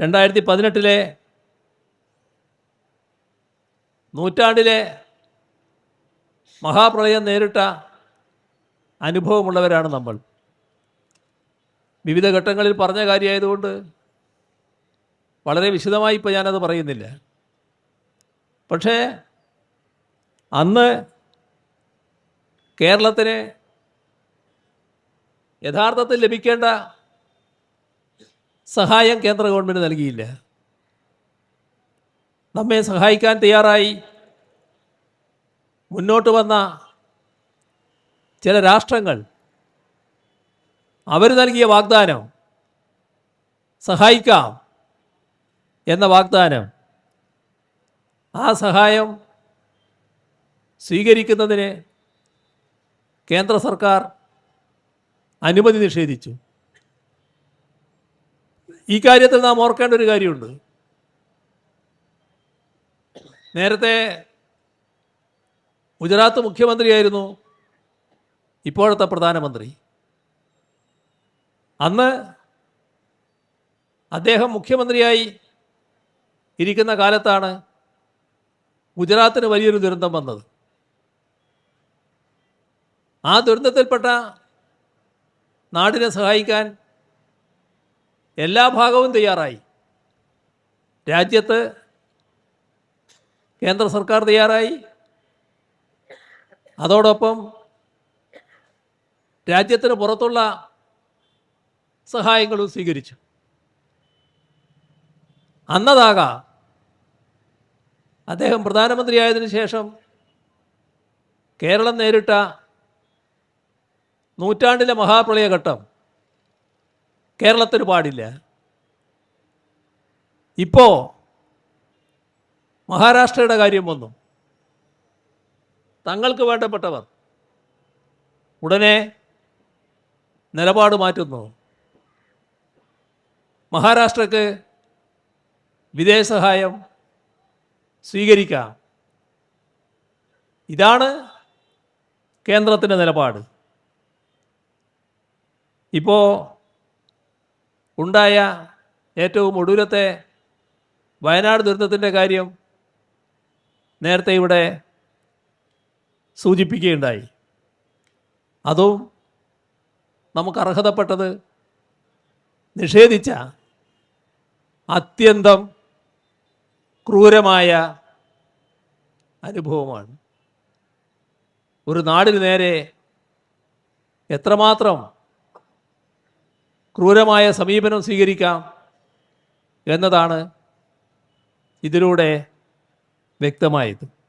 രണ്ടായിരത്തി പതിനെട്ടിലെ നൂറ്റാണ്ടിലെ മഹാപ്രളയം നേരിട്ട അനുഭവമുള്ളവരാണ് നമ്മൾ. വിവിധ ഘട്ടങ്ങളിൽ പറഞ്ഞ കാര്യമായതുകൊണ്ട് വളരെ വിശദമായി ഇപ്പോൾ ഞാനത് പറയുന്നില്ല. പക്ഷേ അന്ന് കേരളത്തിന് യഥാർത്ഥത്തിൽ ലഭിക്കേണ്ട സഹായം കേന്ദ്ര ഗവൺമെന്റ് നൽകിയില്ല. നമ്മെ സഹായിക്കാൻ തയ്യാറായി മുന്നോട്ട് വന്ന ചില രാഷ്ട്രങ്ങൾ അവർ നൽകിയ വാഗ്ദാനം സഹായിക്കാം എന്ന വാഗ്ദാനം ആ സഹായം സ്വീകരിക്കുന്നതിന് കേന്ദ്ര സർക്കാർ അനുമതി നിഷേധിച്ചു. ഈ കാര്യത്തിൽ നാം ഓർക്കേണ്ട ഒരു കാര്യമുണ്ട്. നേരത്തെ ഗുജറാത്ത് മുഖ്യമന്ത്രിയായിരുന്നു ഇപ്പോഴത്തെ പ്രധാനമന്ത്രി. അന്ന് അദ്ദേഹം മുഖ്യമന്ത്രിയായി ഇരിക്കുന്ന കാലത്താണ് ഗുജറാത്തിന് വലിയൊരു ദുരന്തം വന്നത്. ആ ദുരന്തത്തിൽപ്പെട്ട നാടിനെ സഹായിക്കാൻ എല്ലാ ഭാഗവും തയ്യാറായി. രാജ്യത്ത് കേന്ദ്ര സർക്കാർ തയ്യാറായി. അതോടൊപ്പം രാജ്യത്തിന് പുറത്തുള്ള സഹായങ്ങളും സ്വീകരിച്ചു. അന്നതാക അദ്ദേഹം പ്രധാനമന്ത്രിയായതിനു ശേഷം കേരളം നേരിട്ട നൂറ്റാണ്ടിലെ മഹാപ്രളയഘട്ടം കേരളത്തിന് പാടില്ല ഇപ്പോൾ മഹാരാഷ്ട്രയുടെ കാര്യം വന്നു. തങ്ങൾക്ക് വേണ്ടപ്പെട്ടവർ ഉടനെ നിലപാട് മാറ്റുന്നു. മഹാരാഷ്ട്രക്ക് വിദേശ സഹായം സ്വീകരിക്കാം. ഇതാണ് കേന്ദ്രത്തിന്റെ നിലപാട്. ഇപ്പോൾ ഉണ്ടായ ഏറ്റവും ഒടുവിലത്തെ വയനാട് ദുരന്തത്തിന്റെ കാര്യം നേരത്തെ ഇവിടെ സൂചിപ്പിക്കുകയുണ്ടായി. അതും നമുക്ക് അർഹതപ്പെട്ടത് നിഷേധിച്ച അത്യന്തം ക്രൂരമായ അനുഭവമാണ്. ഒരു നാടിന് നേരെ എത്രമാത്രം ക്രൂരമായ സമീപനം സ്വീകരിക്കാം എന്നതാണ് ഇതിലൂടെ വ്യക്തമായത്.